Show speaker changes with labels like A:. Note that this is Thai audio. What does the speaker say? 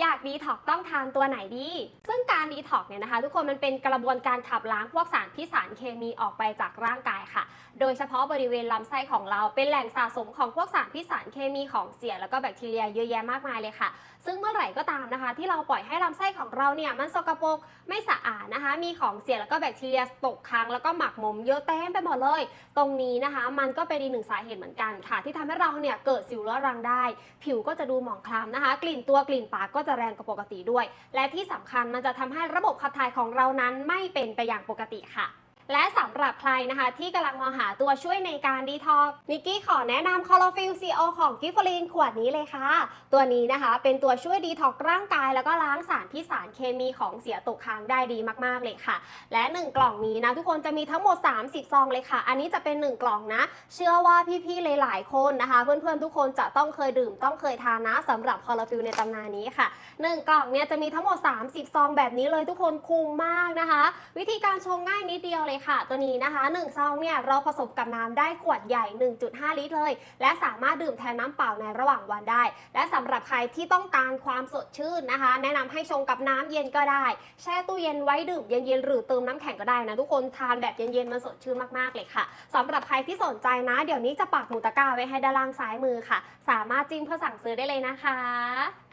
A: อยากดีท็อกต้องทานตัวไหนดี ซึ่งการดีท็อกเนี่ยนะคะ ทุกคนมันเป็นกระบวนการขับล้างพวกสารพิษสารเคมีออกไปจากร่างกายค่ะ โดยเฉพาะบริเวณลำไส้ของเราเป็นแหล่งสะสมของพวกสารพิษสารเคมีของเสียแล้วก็แบคทีเรียเยอะแยะมากมายเลยค่ะ ซึ่งเมื่อไหร่ก็ตามนะคะ ที่เราปล่อยให้ลำไส้ของเราเนี่ยมันสกปรกไม่สะอาดนะคะ มีของเสียแล้วก็แบคทีเรียตกค้างแล้วก็หมักหมมเยอะเต็มไปหมดเลย ตรงนี้นะคะ มันก็เป็นอีกหนึ่งสาเหตุเหมือนกันค่ะ ที่ทำให้เราเนี่ยเกิดสิวเรื้อรังได้ ผิวก็จะดูหมองคล้ำนะคะ กลิ่นตัวกลิ่นปากก็จะแรงกว่าปกติด้วย และที่สำคัญมันจะทำให้ระบบขับถ่ายของเรานั้นไม่เป็นไปอย่างปกติค่ะ และสำหรับใครนะคะ ที่กำลังมองหาตัวช่วยในการดีท็อกนิกกี้ขอแนะนำคอ r ฟิลซีโอของกิฟฟลินขวดนี้เลยค่ะ ตัวนี้นะคะเป็นตัวช่วยดีท็อกร่างกาย แล้วก็ล้างสารพิษสารเคมีของเสียตกค้างได้ดีมากๆเลยค่ะ และ 1 กล่องนี้นะทุกคนจะมีทั้งหมด 30 ซองเลยค่ะ อันนี้จะเป็น 1 กล่องนะ เชื่อว่าพี่ๆหลายๆคนนะคะ เพื่อนๆทุกคนจะต้องเคยดื่มต้องเคยทานนะสำหรับคอร์ฟิลในตำนานนี้ค่ะ 1 กล่องเนี่ยจะมีทั้งหมด 30 ซองแบบนี้เลยทุกคนคุ้มมากนะคะ วิธีการชงง่ายนิดเดียวเลยค่ะ ตัวนี้นะคะ1ซองเนี่ยเราผสมกับน้ำได้ขวดใหญ่ 1.5 ลิตรเลย และสามารถดื่มแทนน้ำเปล่าในระหว่างวันได้ และสำหรับใครที่ต้องการความสดชื่นนะคะ แนะนำให้ชงกับน้ำเย็นก็ได้ แช่ตู้เย็นไว้ดื่มเย็นๆหรือเติมน้ำแข็งก็ได้นะทุกคนทานแบบเย็นๆมันสดชื่นมากๆเลยค่ะสำหรับใครที่สนใจนะ เดี๋ยวนี้จะปักหมุดตะกร้าไว้ให้ด้านล่างซ้ายมือค่ะ สามารถจิ้มเพื่อสั่งซื้อได้เลยนะคะ